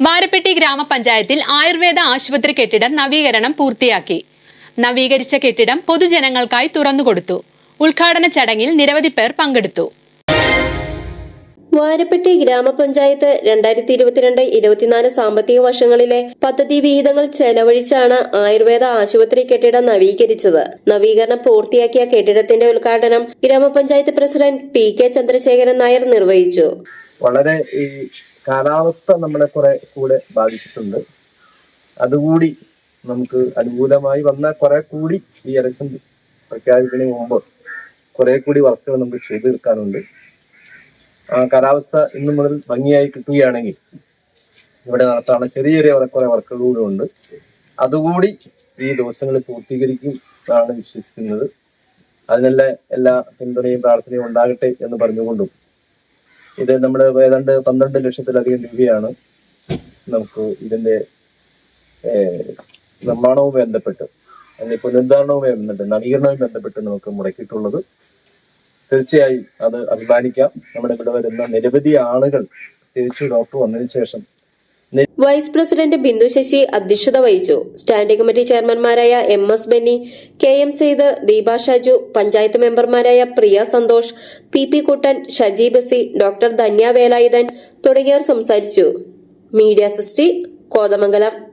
വാരപ്പെട്ടി ഗ്രാമപഞ്ചായത്തിൽ ആയുർവേദ ആശുപത്രി കെട്ടിടം നവീകരണം പൂർത്തിയാക്കി. നവീകരിച്ച കെട്ടിടം പൊതുജനങ്ങൾക്കായി തുറന്നുകൊടുത്തു. ഉദ്ഘാടന ചടങ്ങിൽ നിരവധി പേർ പങ്കെടുത്തു. വാരപ്പെട്ടി ഗ്രാമപഞ്ചായത്ത് രണ്ടായിരത്തി ഇരുപത്തിരണ്ട് ഇരുപത്തിനാല് സാമ്പത്തിക വർഷങ്ങളിലെ പദ്ധതി വിഹിതങ്ങൾ ചെലവഴിച്ചാണ് ആയുർവേദ ആശുപത്രി കെട്ടിടം നവീകരിച്ചത്. നവീകരണം പൂർത്തിയാക്കിയ കെട്ടിടത്തിന്റെ ഉദ്ഘാടനം ഗ്രാമപഞ്ചായത്ത് president P K Chandrasekharan Nair നിർവഹിച്ചു. വളരെ ഈ കാലാവസ്ഥ നമ്മളെ കുറെ കൂടെ ബാധിച്ചിട്ടുണ്ട്. അതുകൂടി നമുക്ക് അനുകൂലമായി വന്ന കുറെ കൂടി ഈ ഇലക്ഷൻ പ്രഖ്യാപിക്കുന്നതിന് മുമ്പ് കുറെ കൂടി വർക്കുകൾ നമുക്ക് ചെയ്തു തീർക്കാനുണ്ട്. കാലാവസ്ഥ ഇന്നു മുതൽ ഭംഗിയായി കിട്ടുകയാണെങ്കിൽ ഇവിടെ നടത്താനുള്ള ചെറിയ ചെറിയ കുറെ കുറെ വർക്കുകൾ കൂടെ ഉണ്ട്. അതുകൂടി ഈ ദിവസങ്ങളിൽ പൂർത്തീകരിക്കും എന്നാണ് വിശ്വസിക്കുന്നത്. അതിനുള്ള എല്ലാ പിന്തുണയും പ്രാർത്ഥനയും ഉണ്ടാകട്ടെ എന്ന് പറഞ്ഞുകൊണ്ടും ഇത് നമ്മൾ ഏതാണ്ട് പന്ത്രണ്ട് ലക്ഷത്തിലധികം രൂപയാണ് നമുക്ക് ഇതിന്റെ നിർമ്മാണവും ബന്ധപ്പെട്ട് അല്ലെങ്കിൽ പുനരുദ്ധാരണവുമായി ബന്ധപ്പെട്ട് നവീകരണവുമായി ബന്ധപ്പെട്ട് നമുക്ക് മുടക്കിയിട്ടുള്ളത്. തീർച്ചയായും അത് അഭിമാനിക്കാം. നമ്മുടെ ഇവിടെ വരുന്ന നിരവധി ആളുകൾ തിരിച്ചു ഡോക്ടർ വന്നതിന് ശേഷം വൈസ് പ്രസിഡന്റ് ബിന്ദു ശശി അധ്യക്ഷത വഹിച്ചു. Standing committee ചെയർമാൻമാരായ M S Benny K M Sayed Deepa Shaju panchayat മെമ്പർമാരായ Priya Santhosh P P Kuttan Shaji Basi doctor Dhanya Velayudhan തുടങ്ങിയവർ സംസാരിച്ചു. മീഡിയ സൃഷ്ടി കോതമംഗലം.